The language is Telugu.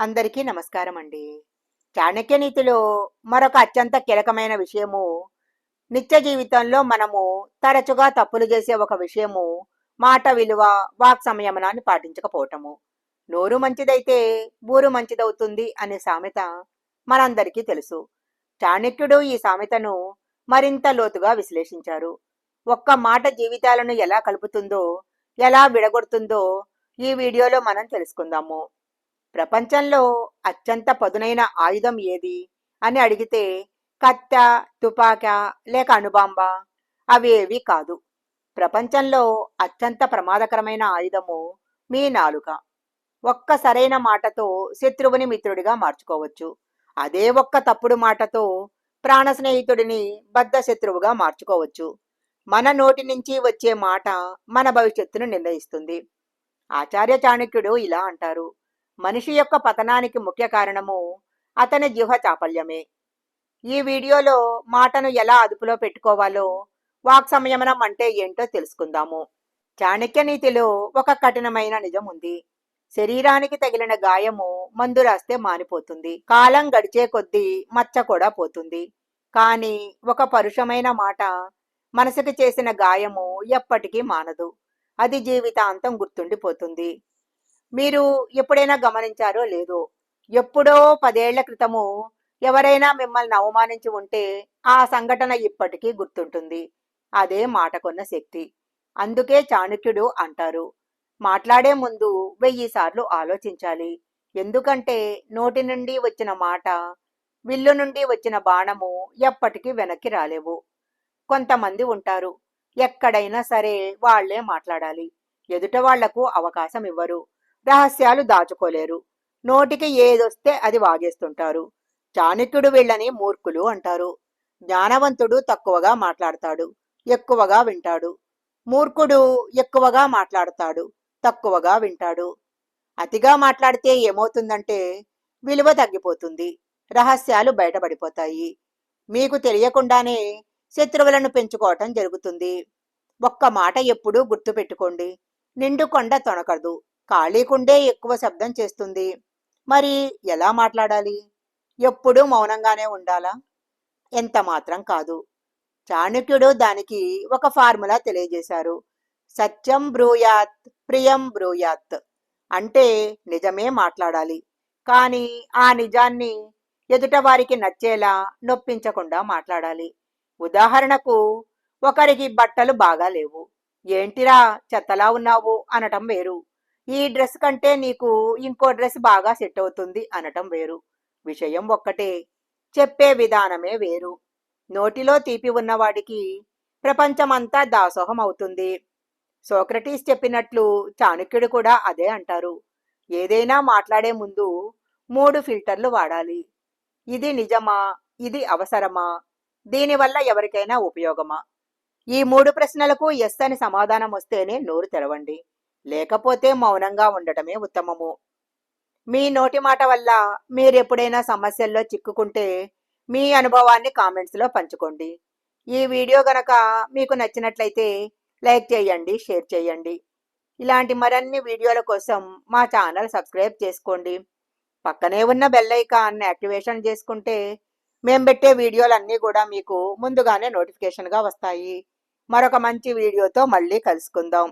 అందరికీ నమస్కారం అండి చాణక్య నీతిలో మరొక అత్యంత కీలకమైన విషయము నిత్య జీవితంలో మనము తరచుగా తప్పులు చేసే ఒక విషయము మాట విలువ వాక్ సంయమనాన్ని పాటించకపోవటము. నోరు మంచిదైతే బూరు మంచిదవుతుంది అనే సామెత మనందరికీ తెలుసు. చాణక్యుడు ఈ సామెతను మరింత లోతుగా విశ్లేషించారు. ఒక్క మాట జీవితాలను ఎలా కలుపుతుందో ఎలా విడగొడుతుందో ఈ వీడియోలో మనం తెలుసుకుందాము. ప్రపంచంలో అత్యంత పదునైన ఆయుధం ఏది? అని అడిగితే కత్త తుపాక లేక అణుబాంబ అవేవి కాదు. ప్రపంచంలో అత్యంత ప్రమాదకరమైన ఆయుధము మీ నాలుక. ఒక్క సరైన మాటతో శత్రువుని మిత్రుడిగా మార్చుకోవచ్చు. అదే ఒక్క తప్పుడు మాటతో ప్రాణ స్నేహితుడిని బద్ధ శత్రువుగా మార్చుకోవచ్చు. మన నోటి నుంచి వచ్చే మాట మన భవిష్యత్తును నిర్ణయిస్తుంది. ఆచార్య చాణక్యుడు ఇలా అంటారు. మనిషి యొక్క పతనానికి ముఖ్య కారణము అతని జిహ్వ చాపల్యమే. ఈ వీడియోలో మాటను ఎలా అదుపులో పెట్టుకోవాలో వాక్ సంయమనం అంటే ఏంటో తెలుసుకుందాము. చాణక్య నీతిలో ఒక కఠినమైన నిజం ఉంది. శరీరానికి తగిలిన గాయము మందు రాస్తే మానిపోతుంది. కాలం గడిచే కొద్దీ మచ్చ కూడా పోతుంది. కానీ ఒక పరుషమైన మాట మనసుకు చేసిన గాయము ఎప్పటికీ మానదు. అది జీవితాంతం గుర్తుండిపోతుంది. మీరు ఎప్పుడైనా గమనించారో లేదో ఎప్పుడో పదేళ్ళ క్రితము ఎవరైనా మిమ్మల్ని అవమానించి ఉంటే ఆ సంఘటన ఇప్పటికీ గుర్తుంటుంది. అదే మాటకున్న శక్తి. అందుకే చాణుక్యుడు అంటారు మాట్లాడే ముందు వెయ్యి సార్లు ఆలోచించాలి. ఎందుకంటే నోటి నుండి వచ్చిన మాట విల్లు నుండి వచ్చిన బాణము ఎప్పటికీ వెనక్కి రాలేవు. కొంతమంది ఉంటారు ఎక్కడైనా సరే వాళ్ళే మాట్లాడాలి. ఎదుట వాళ్ళకు అవకాశం ఇవ్వరు. రహస్యాలు దాచుకోలేరు. నోటికి ఏదొస్తే అది వాగేస్తుంటారు. చాణక్యుడు వీళ్ళని మూర్ఖులు అంటారు. జ్ఞానవంతుడు తక్కువగా మాట్లాడతాడు ఎక్కువగా వింటాడు. మూర్ఖుడు ఎక్కువగా మాట్లాడతాడు తక్కువగా వింటాడు. అతిగా మాట్లాడితే ఏమవుతుందంటే విలువ తగ్గిపోతుంది రహస్యాలు బయటపడిపోతాయి. మీకు తెలియకుండానే శత్రువులను పెంచుకోవటం జరుగుతుంది. ఒక్క మాట ఎప్పుడూ గుర్తుపెట్టుకోండి. నిండు కొండ తొనకదు. ఖాళీ కుండే ఎక్కువ శబ్దం చేస్తుంది. మరి ఎలా మాట్లాడాలి? ఎప్పుడూ మౌనంగానే ఉండాలా? ఎంత మాత్రం కాదు. చాణక్యుడు దానికి ఒక ఫార్ములా తెలియజేశారు. సత్యం బ్రూయాత్ ప్రియం బ్రూయాత్ అంటే నిజమే మాట్లాడాలి. కానీ ఆ నిజాన్ని ఎదుట వారికి నచ్చేలా నొప్పించకుండా మాట్లాడాలి. ఉదాహరణకు ఒకరికి బట్టలు బాగా లేవు. ఏంటిరా చెత్తలా ఉన్నావు? అనటం వేరు. ఈ డ్రెస్ కంటే నీకు ఇంకో డ్రెస్ బాగా సెట్ అవుతుంది అనటం వేరు. విషయం ఒక్కటే చెప్పే విధానమే వేరు. నోటిలో తీపి ఉన్నవాడికి ప్రపంచమంతా దాసోహం అవుతుంది. సోక్రటీస్ చెప్పినట్లు చాణక్యుడు కూడా అదే అంటారు. ఏదైనా మాట్లాడే ముందు మూడు ఫిల్టర్లు వాడాలి. ఇది నిజమా? ఇది అవసరమా? దీనివల్ల ఎవరికైనా ఉపయోగమా? ఈ మూడు ప్రశ్నలకు ఎస్ అని సమాధానం వస్తేనే నోరు తెరవండి. లేకపోతే మౌనంగా ఉండటమే ఉత్తమము. మీ నోటి మాట వల్ల మీరెప్పుడైనా సమస్యల్లో చిక్కుకుంటే మీ అనుభవాన్ని కామెంట్స్లో పంచుకోండి. ఈ వీడియో గనక మీకు నచ్చినట్లయితే లైక్ చేయండి షేర్ చేయండి. ఇలాంటి మరిన్ని వీడియోల కోసం మా ఛానల్ సబ్స్క్రైబ్ చేసుకోండి. పక్కనే ఉన్న బెల్ ఐకాన్ యాక్టివేషన్ చేసుకుంటే మేము పెట్టే వీడియోలన్నీ కూడా మీకు ముందుగానే నోటిఫికేషన్గా వస్తాయి. మరొక మంచి వీడియోతో మళ్ళీ కలుసుకుందాం.